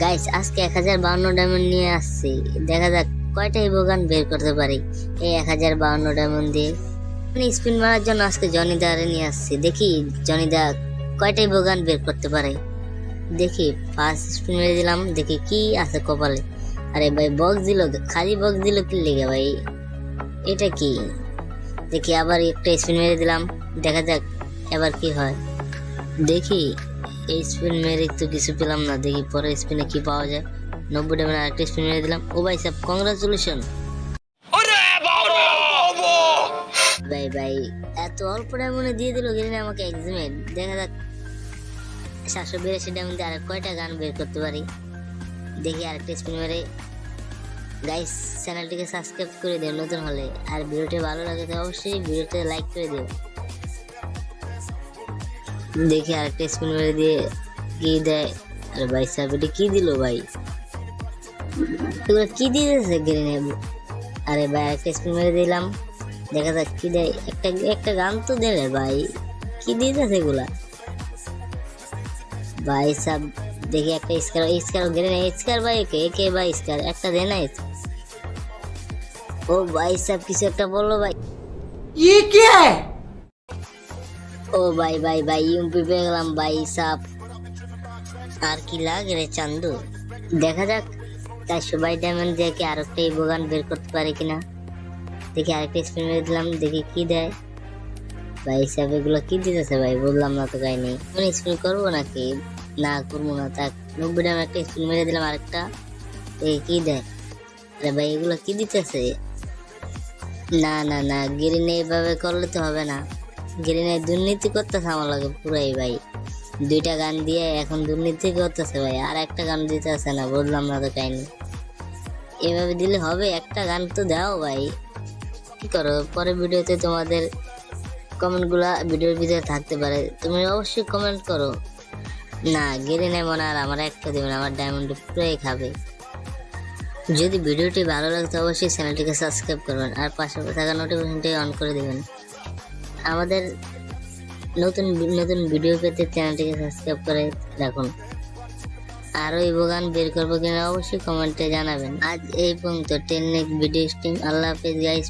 Guys আজকে এক হাজার বাউন্ন ডায়মন্ড নিয়ে আসছি। দেখা যাক, কয়টা ইবোগান বের করতে পারি? এই এক হাজার বাউন্ন ডায়মন্ড দিয়ে। আমি স্পিন মারার জন্য আজকে জনি দারে নিয়ে আসছি। দেখি জনি দা কয়টা ইবোগান বের করতে পারে? দেখি ফার্স্ট স্পিন মেরে দিলাম, দেখি কি আছে কপালে। আরে ভাই বক্স দিল, খালি বক্স দিল কি লেগে ভাই? এটা কি? দেখি আবার একটা স্পিন মেরে দিলাম, দেখা যাক এবার কি হয়। দেখি এই স্পিন মেরে তো কিছু পেলাম না দেখি পরে স্পিনে কি পাওয়া যায়। নব্বই টাকা আরেকটা স্পিন মেরে দিলাম। ও ভাই সাহেব কংগ্রাচুলেশন ভাই ভাই এত অল্প ডায়মন্ডে দিয়ে দিল গেলে আমাকে এক্সিমেট দেখা যাক সাতশো বিরাশি ডায়মন্ডে আর কয়টা গান বের করতে পারি। দেখি আরেকটা স্পিন মেরে। গাইস চ্যানেলটিকে সাবস্ক্রাইব করে দিও নতুন হলে। আর ভিডিওটি ভালো লাগে তো অবশ্যই ভিডিওতে লাইক করে দিও। দেখি আরেকটা স্পিন মেরে দিয়ে কি দেয় আরে ভাই সাহেব এটা কি দিল ভাই এগুলো কি দিয়েছে গ্রেনে আরে ভাই আরেকটা স্পিন মেরে দিলাম দেখা যাক কি দেয় একটা একটা গান তো দেবে ভাই কি দিয়েছে এগুলা ভাই সাহেব দেখি একটা স্কার স্কার গ্রেনে স্কার ভাই একে একে ভাই স্কার একটা দে না ও ভাই সাহেব কিছু একটা বললো ভাই ये क्या है ও ভাই ভাই ভাই ইউপি পেয়ে গেলাম ভাই সাপ আর কি লাগে রে চান্দু দেখা যাক তাই সবাই ডায়মন্ড দিয়ে কি আরেকটা ইবোগান বের করতে পারে কিনা দেখি আরেকটা স্পিন মেরে দিলাম দেখি কি দেয় ভাই সাহেব এগুলো কি দিতেছে ভাই বললাম না তো কাহিনি কোন স্পিন করব নাকি না করব না তাক নব্বই ডায়মন্ড একটা স্পিন মেরে দিলাম আরেকটা দেখি কি দেয় আরে ভাই এগুলো কি দিতেছে না না না গ্রিনে এইভাবে করলে তো হবে না গ্রিনে দুর্নীতি করতেছে আমার লাগে পুরাই ভাই। দুইটা গান দিয়ে এখন দুর্নীতি করতেছে ভাই, আর একটা গান দিতে আসে না বললাম না তো কাহিনি। এভাবে দিলে হবে, একটা গান তো দাও ভাই। কি করো পরে ভিডিওতে তোমাদের কমেন্টগুলা ভিডিওর ভিতরে থাকতে পারে, তুমি অবশ্যই কমেন্ট করো। না গেরিনে মনে আর আমার একটা দেবে না, আমার ডায়মন্ড পুরোই খাবে। যদি ভিডিওটি ভালো লাগতো অবশ্যই চ্যানেলটিকে সাবস্ক্রাইব করবেন, আর পাশে থাকা নোটিফিকেশনটি অন করে দেবেন। আমাদের নতুন নতুন ভিডিও পেতে চ্যানেলটিকে সাবস্ক্রাইব করে রাখুন। আরও এই গান বের করব কিনা অবশ্যই কমেন্টে জানাবেন। আজ এই পর্যন্ত। টেন ভিডিও স্ট্রিম আল্লাহ হাফিজ গাইস